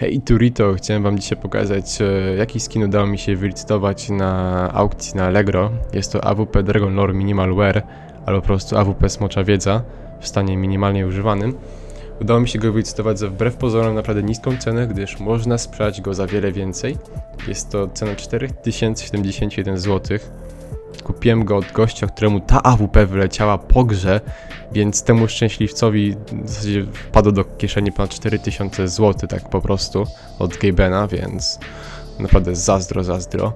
Hej Turito, chciałem wam dzisiaj pokazać e, jaki skin udało mi się wylicytować na aukcji na Allegro. Jest to AWP Dragon Lore Minimal Wear, albo po prostu AWP Smocza Wiedza w stanie minimalnie używanym. Udało mi się go wylicytować za wbrew pozorom naprawdę niską cenę, gdyż można sprzedać go za wiele więcej. Jest to cena 4071 zł. Kupiłem go od gościa, któremu ta AWP wyleciała po grze, więc temu szczęśliwcowi w zasadzie wpadło do kieszeni ponad 4000 zł, tak po prostu, od Gabena, więc naprawdę zazdro, zazdro.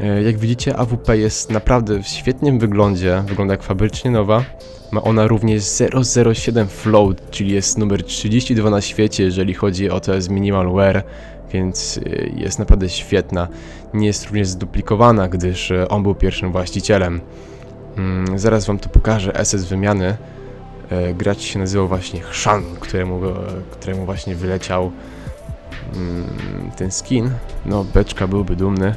E, Jak widzicie, AWP jest naprawdę w świetnym wyglądzie, wygląda jak fabrycznie nowa. Ma ona również 007 float, czyli jest numer 32 na świecie, jeżeli chodzi o to z minimal wear, więc e, jest naprawdę świetna. Nie jest również zduplikowana, gdyż e, on był pierwszym właścicielem. Mm, Zaraz wam to pokażę, SS wymiany. E, Gracz się nazywał właśnie Chrzan, któremu, któremu właśnie wyleciał mm, ten skin. No, beczka byłby dumny.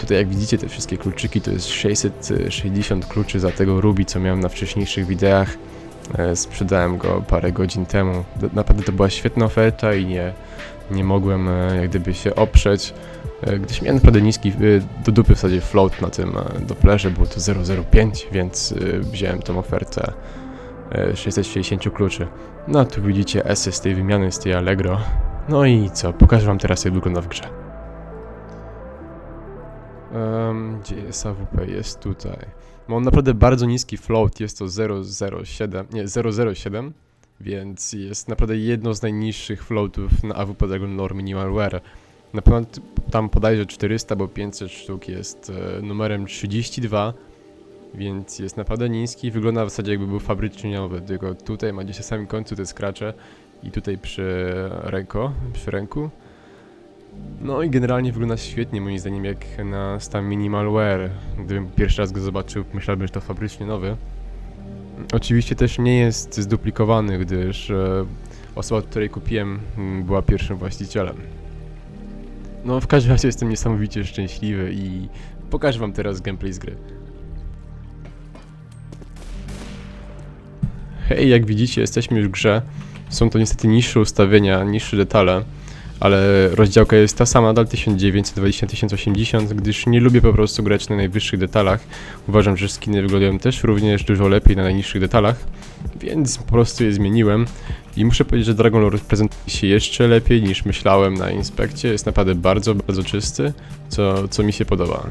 Tutaj jak widzicie te wszystkie kluczyki to jest 660 kluczy za tego Ruby, co miałem na wcześniejszych wideach. E, Sprzedałem go parę godzin temu. Naprawdę to była świetna oferta i nie, nie mogłem e, jak gdyby się oprzeć, e, gdyż miałem naprawdę niski, e, do dupy w zasadzie float na tym Dopplerze, było to 0,05, więc wziąłem tą ofertę e, 660 kluczy. No a tu widzicie esy z tej wymiany, z tej Allegro. No i co, pokażę wam teraz jak wygląda w grze. Em, gdzie jest AWP? Jest tutaj. Ma on naprawdę bardzo niski float, jest to 007, nie 007, więc jest naprawdę jedno z najniższych floatów na AWP Dragon Lore Minimal Wear. Na pewno tam podajże 400 bo 500 sztuk jest e, numerem 32, więc jest naprawdę niski. Wygląda w zasadzie jakby był fabrycznie nowy, tylko tutaj ma gdzieś na samym końcu te skracze i tutaj przy ręko, przy ręku. No i generalnie wygląda świetnie moim zdaniem jak na stan minimal wear. Gdybym pierwszy raz go zobaczył, myślałbym, że to fabrycznie nowy. Oczywiście też nie jest zduplikowany, gdyż e, osoba, której kupiłem, m, była pierwszym właścicielem. No w każdym razie jestem niesamowicie szczęśliwy i pokażę wam teraz gameplay z gry. Hej, jak widzicie, jesteśmy już w grze. Są to niestety niższe ustawienia, niższe detale, ale rozdziałka jest ta sama, nadal 1920-1080, gdyż nie lubię po prostu grać na najwyższych detalach. Uważam, że skiny wyglądają też również dużo lepiej na najniższych detalach, więc po prostu je zmieniłem. I muszę powiedzieć, że Dragon Lore prezentuje się jeszcze lepiej niż myślałem na inspekcie. Jest naprawdę bardzo, bardzo czysty, co, co mi się podoba.